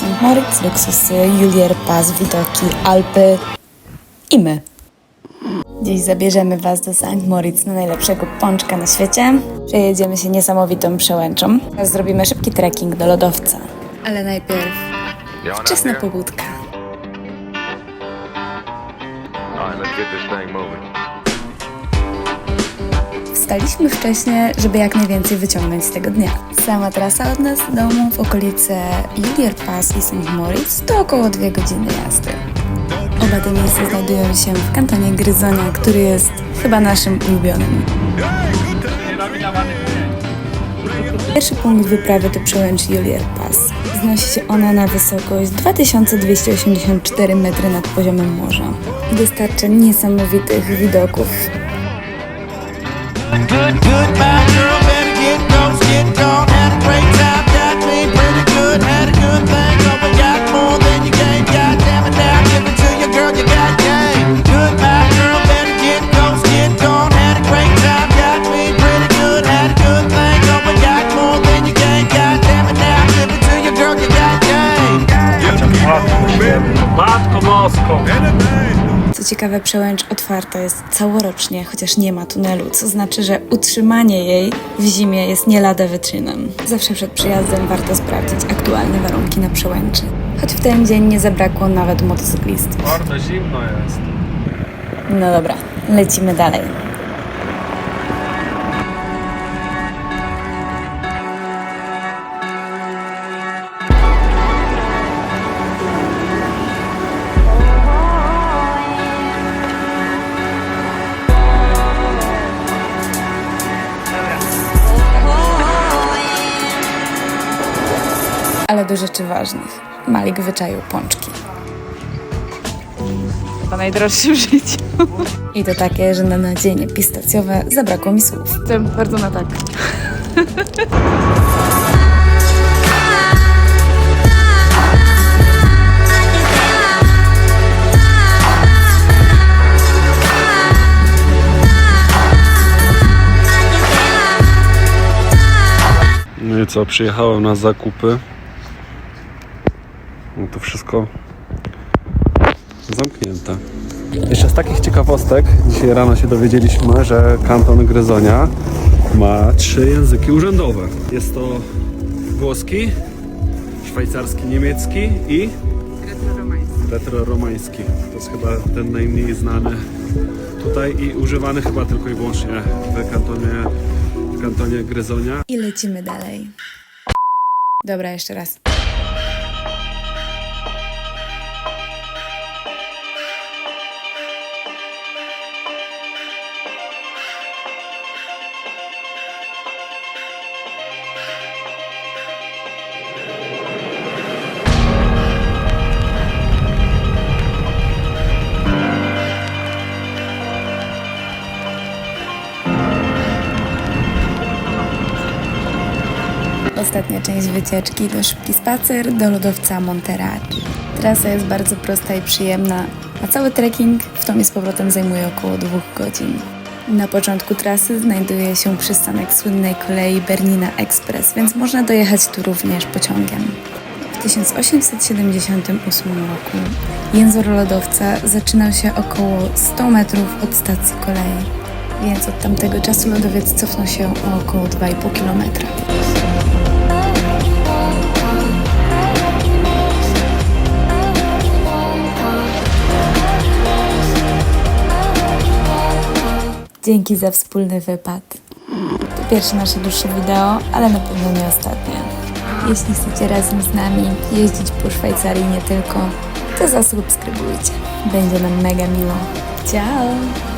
Moritz, luksusy, Julier Pass, widoki, Alpy i my. Dziś zabierzemy Was do St. Moritz na najlepszego pączka na świecie. Przejedziemy się niesamowitą przełęczą. Teraz zrobimy szybki trekking do lodowca. Ale najpierw wczesna pobudka. Alright, let's get thing. Wstaliśmy wcześnie, żeby jak najwięcej wyciągnąć z tego dnia. Sama trasa od nas do domu w okolice Julier Pass i St. Moritz to około dwie godziny jazdy. Oba te miejsca znajdują się w kantonie Gryzonia, który jest chyba naszym ulubionym. Pierwszy punkt wyprawy to przełęcz Julier Pass. Znosi się ona na wysokość 2284 metry nad poziomem morza dostarcza niesamowitych widoków Good, good, my girl, better get close, get gone. Had a great time, got me pretty good. Had a good thing, going, got more than you gave. God damn it, now give it to your girl, you got game. Good, my girl, better get close, get gone. Had a great time, got me pretty good. Had a good thing, going, got more than you gave. God damn it, now give it to your girl, you got game. Matko Mosko! Co ciekawe, przełęcz otwarta jest całorocznie, chociaż nie ma tunelu, co znaczy, że utrzymanie jej w zimie jest nie lada wyczynem. Zawsze przed przyjazdem warto sprawdzić aktualne warunki na przełęczy. Choć w ten dzień nie zabrakło nawet motocyklistów. Bardzo zimno jest. No dobra, lecimy dalej. Ale do rzeczy ważnych. Malik wyczaił pączki. Chyba najdroższy w życiu. I to takie, że na nadzienie pistacjowe zabrakło mi słów. Jestem bardzo na tak. No i co, przyjechałem na zakupy. No to wszystko zamknięte. Jeszcze z takich ciekawostek, dzisiaj rano się dowiedzieliśmy, że kanton Gryzonia ma trzy języki urzędowe. Jest to włoski, szwajcarski, niemiecki i retroromański. To jest chyba ten najmniej znany tutaj i używany chyba tylko i wyłącznie w kantonie, w kantonie Gryzonia. I lecimy dalej. Dobra, jeszcze raz. Ostatnia część wycieczki to szybki spacer do lodowca Monterrey. Trasa jest bardzo prosta i przyjemna, a cały trekking w tom i z powrotem zajmuje około dwóch godzin. Na początku trasy znajduje się przystanek słynnej kolei Bernina Express, więc można dojechać tu również pociągiem. W 1878 roku język lodowca zaczynał się około 100 metrów od stacji kolei, więc od tamtego czasu lodowiec cofnął się o około 2,5 kilometra. Dzięki za wspólny wypad. To pierwsze nasze dłuższe wideo, ale na pewno nie ostatnie. Jeśli chcecie razem z nami jeździć po Szwajcarii nie tylko, to zasubskrybujcie. Będzie nam mega miło. Ciao!